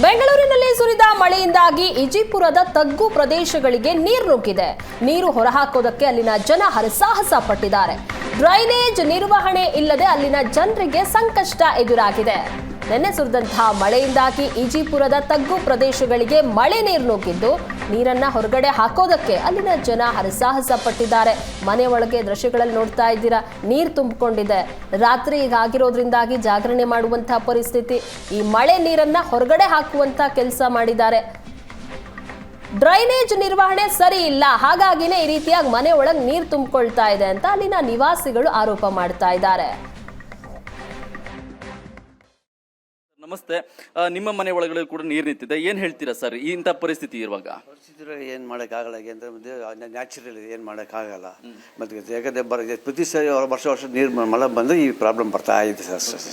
ಬೆಂಗಳೂರಿನಲ್ಲಿ ಸುರಿದ ಮಳೆಯಿಂದಾಗಿ ಇಜಿಪುರದ ತಗ್ಗು ಪ್ರದೇಶಗಳಿಗೆ ನೀರು ನುಗ್ಗಿದೆ. ನೀರು ಹೊರಹಾಕೋದಕ್ಕೆ ಅಲ್ಲಿನ ಜನ ಹರಸಾಹಸ ಪಟ್ಟಿದ್ದಾರೆ. ಡ್ರೈನೇಜ್ ನಿರ್ವಹಣೆ ಇಲ್ಲದೆ ಅಲ್ಲಿನ ಜನರಿಗೆ ಸಂಕಷ್ಟ ಎದುರಾಗಿದೆ. ನಿನ್ನೆ ಸುರಿದಂತಹ ಮಳೆಯಿಂದಾಗಿ ಈಜಿಪುರದ ತಗ್ಗು ಪ್ರದೇಶಗಳಿಗೆ ಮಳೆ ನೀರು ನುಗ್ಗಿದ್ದು, ನೀರನ್ನ ಹೊರಗಡೆ ಹಾಕೋದಕ್ಕೆ ಅಲ್ಲಿನ ಜನ ಹರಸಾಹಸ ಪಟ್ಟಿದ್ದಾರೆ. ಮನೆ ಒಳಗೆ ದೃಶ್ಯಗಳಲ್ಲಿ ನೋಡ್ತಾ ಇದ್ದೀರಾ, ನೀರು ತುಂಬಿಕೊಂಡಿದೆ. ರಾತ್ರಿ ಈಗ ಆಗಿರೋದ್ರಿಂದಾಗಿ ಜಾಗರಣೆ ಮಾಡುವಂತಹ ಪರಿಸ್ಥಿತಿ. ಈ ಮಳೆ ನೀರನ್ನ ಹೊರಗಡೆ ಹಾಕುವಂತ ಕೆಲಸ ಮಾಡಿದ್ದಾರೆ. ಡ್ರೈನೇಜ್ ನಿರ್ವಹಣೆ ಸರಿ ಇಲ್ಲ, ಹಾಗಾಗಿನೇ ಈ ರೀತಿಯಾಗಿ ಮನೆ ಒಳಗೆ ನೀರು ತುಂಬಿಕೊಳ್ತಾ ಇದೆ ಅಂತ ಅಲ್ಲಿನ ನಿವಾಸಿಗಳು ಆರೋಪ ಮಾಡ್ತಾ ಇದ್ದಾರೆ. ನಮಸ್ತೆ. ನಿಮ್ಮ ಮನೆ ಒಳಗಡೆ ಕೂಡ ನೀರು ನಿಂತಿದೆ. ಏನ್ ಹೇಳ್ತೀರಾ ಸರ್? ಇಂತ ಇಂಥ ಪರಿಸ್ಥಿತಿ ಇರುವಾಗ? ಪರಿಸ್ಥಿತಿ ಏನು ಮಾಡೋಕ್ಕಾಗಲ್ಲ. ಯಾಕೆಂದ್ರೆ ನ್ಯಾಚುರಲ್ ಏನು ಮಾಡೋಕ್ಕಾಗಲ್ಲ. ಮತ್ತು ಯಾಕಂದರೆ ಬರ ಪ್ರತಿ ಸಲ ವರ್ಷ ವರ್ಷ ನೀರು ಮಳೆ ಬಂದರೆ ಈ ಪ್ರಾಬ್ಲಮ್ ಬರ್ತಾ ಇದೆ ಸರ್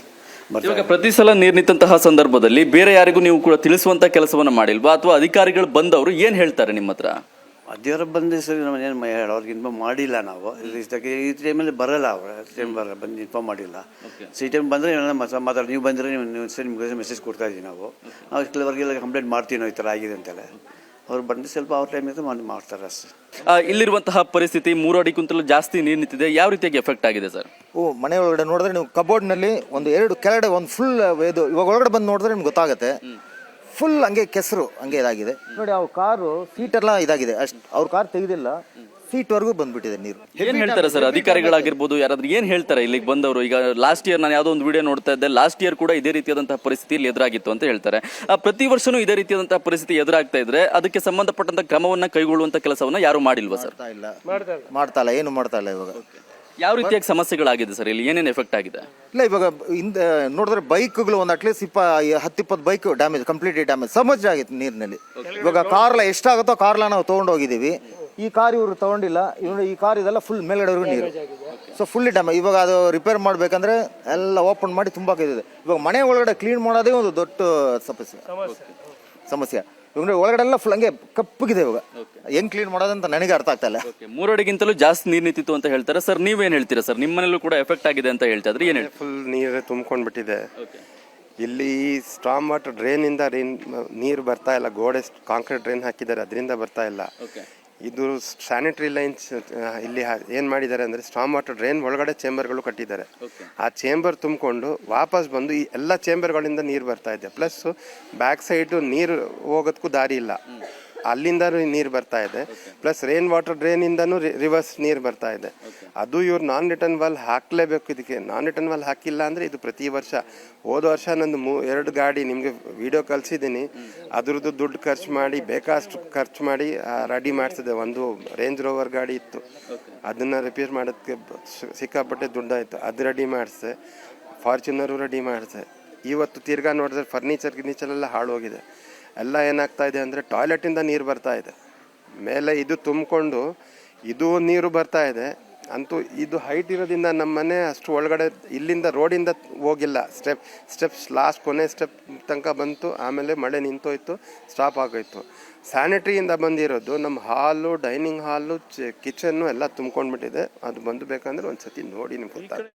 ಇವಾಗ ಪ್ರತಿ ಸಲ ನೀರು ನಿಂತಹ ಸಂದರ್ಭದಲ್ಲಿ ಬೇರೆ ಯಾರಿಗೂ ನೀವು ಕೂಡ ತಿಳಿಸುವಂತ ಕೆಲಸವನ್ನ ಮಾಡಿಲ್ವಾ? ಅಥವಾ ಅಧಿಕಾರಿಗಳು ಬಂದವರು ಏನ್ ಹೇಳ್ತಾರೆ ನಿಮ್ಮ ಹತ್ರ? ಅದೇವ್ರ ಬಂದು ಸರಿ ನಮ್ಮ ಏನು ಅವ್ರಿಗೆ ಇನ್ಫಾರ್ಮ್ ಮಾಡಿಲ್ಲ ನಾವು. ಇದಕ್ಕೆ ಈ ಟೈಮಲ್ಲಿ ಬರಲ್ಲ ಅವರು. ಟೈಮ್ ಬರಲ್ಲ ಬಂದು ಇನ್ಫಾರ್ಮ್ ಮಾಡಿಲ್ಲ. ಸೊ ಈ ಟೈಮ್ ಬಂದರೆ ಮಾತಾಡಿ ನೀವು ಬಂದರೆ ನೀವು ನೀವು ಸರಿ ನಿಮಗೆ ಮೆಸೇಜ್ ಕೊಡ್ತಾ ಇದ್ದೀವಿ ನಾವು. ನಾವು ಕೆಲವರಿಗೆಲ್ಲ ಕಂಪ್ಲೇಂಟ್ ಮಾಡ್ತೀವಿ ನಾವು ಈ ಥರ ಆಗಿದೆ ಅಂತೆಲ್ಲ. ಅವ್ರು ಬಂದು ಸ್ವಲ್ಪ ಅವ್ರ ಟೈಮ್ ಇದ್ದು ಮಾಡಿ ಮಾಡ್ತಾರೆ ಅಷ್ಟೇ. ಆ, ಇಲ್ಲಿರುವಂತಹ ಪರಿಸ್ಥಿತಿ ಮೂರು ಅಡಿ ಕುಂತಲು ಜಾಸ್ತಿ ನೀರು ನಿಂತಿದೆ. ಯಾವ ರೀತಿಯಾಗಿ ಎಫೆಕ್ಟ್ ಆಗಿದೆ ಸರ್? ಓ ಮನೆ ಒಳಗಡೆ ನೋಡಿದ್ರೆ ನೀವು ಕಬೋರ್ಡ್ನಲ್ಲಿ ಒಂದು ಎರಡು ಕೆಳಗಡೆ ಒಂದು ಫುಲ್ ಇದು ಇವಾಗ ಒಳಗಡೆ ಬಂದು ನೋಡಿದ್ರೆ ನಿಮ್ಗೆ ಗೊತ್ತಾಗುತ್ತೆ. ಫುಲ್ ಹಂಗೆ ಕೆಸರು ಹಂಗೆ ಇದಾಗಿದೆ. ನೋಡಿ ಅವ್ರ ಕಾರು ಸೀಟ್ ಎಲ್ಲ ಇದಾಗಿದೆ. ಅಷ್ಟು ಅವ್ರ ಕಾರ್ ತೆಗೆದಿಲ್ಲ. ಸೀಟ್ ವರೆಗೂ ಬಂದ್ಬಿಟ್ಟಿದೆ ನೀರು. ಏನ್ ಹೇಳ್ತಾರೆ ಸರ್? ಅಧಿಕಾರಿಗಳಾಗಿರ್ಬೋದು ಯಾರಾದ್ರೂ ಏನ್ ಹೇಳ್ತಾರೆ ಇಲ್ಲಿಗೆ ಬಂದವರು? ಈಗ ಲಾಸ್ಟ್ ಇಯರ್ ನಾನು ಯಾವುದೋ ಒಂದು ವಿಡಿಯೋ ನೋಡ್ತಾ ಇದ್ದೆ. ಲಾಸ್ಟ್ ಇಯರ್ ಕೂಡ ಇದೇ ರೀತಿಯಾದಂತಹ ಪರಿಸ್ಥಿತಿಯಲ್ಲಿ ಎದುರಾಗಿತ್ತು ಅಂತ ಹೇಳ್ತಾರೆ. ಆ, ಪ್ರತಿ ವರ್ಷನೂ ಇದೇ ರೀತಿಯಾದಂತಹ ಪರಿಸ್ಥಿತಿ ಎದುರಾಗ್ತಾ ಇದ್ರೆ ಅದಕ್ಕೆ ಸಂಬಂಧಪಟ್ಟಂತ ಕ್ರಮವನ್ನ ಕೈಗೊಳ್ಳುವಂತ ಕೆಲಸವನ್ನ ಯಾರು ಮಾಡಿಲ್ವಾ ಸರ್? ಮಾಡ್ತಾ ಇಲ್ಲ. ಮಾಡ್ತಾ ಇಲ್ಲ. ಏನು ಮಾಡ್ತಾ ಇಲ್ಲ ಇವಾಗ. ಯಾವ ರೀತಿಯಾಗಿ ಸಮಸ್ಯೆಗಳಾಗಿದೆ ಸರ್? ಇಲ್ಲಿ ಏನೇನು ಎಫೆಕ್ಟ್ ಆಗಿದೆ? ಇಲ್ಲ ಇವಾಗ ಹಿಂದೆ ನೋಡಿದ್ರೆ ಬೈಕ್ಗಳು ಒಂದು ಅಟ್ಲೀಸ್ಟ್ ಇಪ್ಪ ಹತ್ತಿಪ್ಪತ್ತು ಬೈಕ್ ಡ್ಯಾಮೇಜ್ ಕಂಪ್ಲೀಟ್ಲಿ ಡ್ಯಾಮೇಜ್ ಸಮಜ್ ಆಗಿತ್ತು ನೀರಿನಲ್ಲಿ. ಇವಾಗ ಕಾರ್ಲ ಎಷ್ಟಾಗುತ್ತೋ ಕಾರ್ಲ ನಾವು ತೊಗೊಂಡೋಗಿದ್ದೀವಿ. ಈ ಕಾರ್ ಇವರು ತೊಗೊಂಡಿಲ್ಲ. ಇವ್ರು ಈ ಕಾರ್ ಇದೆಲ್ಲ ಫುಲ್ ಮೇಲ್ಗಡೆವರೆಗೂ ನೀರು. ಸೊ ಫುಲ್ಲಿ ಡ್ಯಾಮೇಜ್ ಇವಾಗ ಅದು ರಿಪೇರ್ ಮಾಡಬೇಕಂದ್ರೆ ಎಲ್ಲ ಓಪನ್ ಮಾಡಿ ತುಂಬ ಇದೆ ಇವಾಗ ಮನೆ ಒಳಗಡೆ ಕ್ಲೀನ್ ಮಾಡೋದೇ ಒಂದು ದೊಡ್ಡ ಸಮಸ್ಯೆ. ಸಮಸ್ಯೆ. ಇವಾಗ ಒಳಗಡೆ ಎಲ್ಲ ಫುಲ್ ಹಂಗೆ ಕಪ್ಪಗಿದೆ ಇವಾಗ. ಹೆಂಗ್ ಕ್ಲೀನ್ ಮಾಡೋದಂತ ನನಗೆ ಅರ್ಥ ಆಗ್ತಾ ಇಲ್ಲ. ಮೂರಡಿಗಿಂತಲೂ ಮೂರು ಅಡಿಗಿಂತಲೂ ಜಾಸ್ತಿ ನೀರು ನಿಂತಿತ್ತು ಅಂತ ಹೇಳ್ತಾರೆ. ಸರ್ ನೀವೇನು ಹೇಳ್ತೀರಾ ಸರ್ ನಿಮ್ಮ ಮನೇಲೂ ಕೂಡ ಎಫೆಕ್ಟ್ ಆಗಿದೆ ಅಂತ ಹೇಳ್ತಾ ಇದ್ರೆ ಏನು ಹೇಳ್ತೀರಾ? ಫುಲ್ ನೀರು ತುಂಬ್ಕೊಂಡ್ಬಿಟ್ಟಿದೆ. ಇಲ್ಲಿ ಸ್ಟ್ರಾಮ್ ವಾಟರ್ ಡ್ರೈನ್ ಇಂದ ರೈನ್ ನೀರು ಬರ್ತಾ ಇಲ್ಲ. ಗೋಡೆ ಕಾಂಕ್ರೀಟ್ ಡ್ರೈನ್ ಹಾಕಿದ್ದಾರೆ ಅದರಿಂದ ಬರ್ತಾ ಇಲ್ಲ. ಇದು ಸ್ಯಾನಿಟರಿ ಲೈನ್ಸ್ ಇಲ್ಲಿ ಹಾ- ಏನ್ ಮಾಡಿದ್ದಾರೆ ಅಂದ್ರೆ ಸ್ಟ್ರಾಮ್ ವಾಟರ್ ಡ್ರೈನ್ ಒಳಗಡೆ ಚೇಂಬರ್ಗಳು ಕಟ್ಟಿದ್ದಾರೆ. ಆ ಚೇಂಬರ್ ತುಂಬಿಕೊಂಡು ವಾಪಸ್ ಬಂದು ಈ ಎಲ್ಲ ಚೇಂಬರ್ಗಳಿಂದ ನೀರು ಬರ್ತಾ ಇದೆ. ಪ್ಲಸ್ ಬ್ಯಾಕ್ ಸೈಡ್ ನೀರು ಹೋಗೋದಕ್ಕೂ ದಾರಿ ಇಲ್ಲ. ಅಲ್ಲಿಂದ ನೀರು ಬರ್ತಾ ಇದೆ. ಪ್ಲಸ್ ರೈನ್ ವಾಟರ್ ಡ್ರೈನ್ ಇಂದನೂ ರಿವರ್ಸ್ ನೀರು ಬರ್ತಾ ಇದೆ. ಅದು ಇವ್ರು ನಾನ್ ರಿಟರ್ನ್ ವಾಲ್ ಹಾಕ್ಲೇಬೇಕು ಇದಕ್ಕೆ. ನಾನ್ ರಿಟರ್ನ್ ವಾಲ್ ಹಾಕಿಲ್ಲ ಅಂದ್ರೆ ಇದು ಪ್ರತಿ ವರ್ಷ. ಹೋದ ವರ್ಷ ನಂದು ಮೂ ಎರಡು ಗಾಡಿ ನಿಮಗೆ ವಿಡಿಯೋ ಕಳಿಸಿದ್ದೀನಿ. ಅದ್ರದ್ದು ದುಡ್ಡು ಖರ್ಚು ಮಾಡಿ ಬೇಕಾಷ್ಟು ಖರ್ಚು ಮಾಡಿ ರೆಡಿ ಮಾಡಿಸಿದೆ. ಒಂದು ರೇಂಜ್ ರೋವರ್ ಗಾಡಿ ಇತ್ತು. ಅದನ್ನ ರಿಪೇರ್ ಮಾಡೋದಕ್ಕೆ ಸಿಕ್ಕಾಪಟ್ಟೆ ದುಡ್ಡಾಯಿತು. ಅದು ರೆಡಿ ಮಾಡಿಸೆ ಫಾರ್ಚುನರು ರೆಡಿ ಮಾಡಿಸೆ ಇವತ್ತು ತಿರ್ಗಾ ನೋಡಿದ್ರೆ ಫರ್ನಿಚರ್ ಗಿರ್ನಿಚರ್ ಎಲ್ಲ ಹಾಳೋಗಿದೆ ಎಲ್ಲ ಏನಾಗ್ತಾ ಇದೆ ಅಂದರೆ ಟಾಯ್ಲೆಟಿಂದ ನೀರು ಬರ್ತಾ ಇದೆ. ಮೇಲೆ ಇದು ತುಂಬಿಕೊಂಡು ಇದು ನೀರು ಬರ್ತಾ ಇದೆ. ಅಂತೂ ಇದು ಹೈಟ್ ಇರೋದ್ರಿಂದ ನಮ್ಮ ಮನೆ ಅಷ್ಟು ಒಳಗಡೆ ಇಲ್ಲಿಂದ ರೋಡಿಂದ ಹೋಗಿಲ್ಲ. ಸ್ಟೆಪ್ ಸ್ಟೆಪ್ಸ್ ಲಾಸ್ಟ್ ಕೊನೆ ಸ್ಟೆಪ್ ತನಕ ಬಂತು. ಆಮೇಲೆ ಮಳೆ ನಿಂತೋಯ್ತು ಸ್ಟಾಪ್ ಆಗೋಯ್ತು. ಸ್ಯಾನಿಟ್ರಿಯಿಂದ ಬಂದಿರೋದು ನಮ್ಮ ಹಾಲು ಡೈನಿಂಗ್ ಹಾಲು ಕಿಚನ್ನು ಎಲ್ಲ ತುಂಬ್ಕೊಂಡ್ಬಿಟ್ಟಿದೆ. ಅದು ಬಂದು ಬೇಕಂದ್ರೆ ಒಂದ್ಸತಿ ನೋಡಿ ನಿಮ್ಗೆ ಗೊತ್ತಾಗುತ್ತೆ.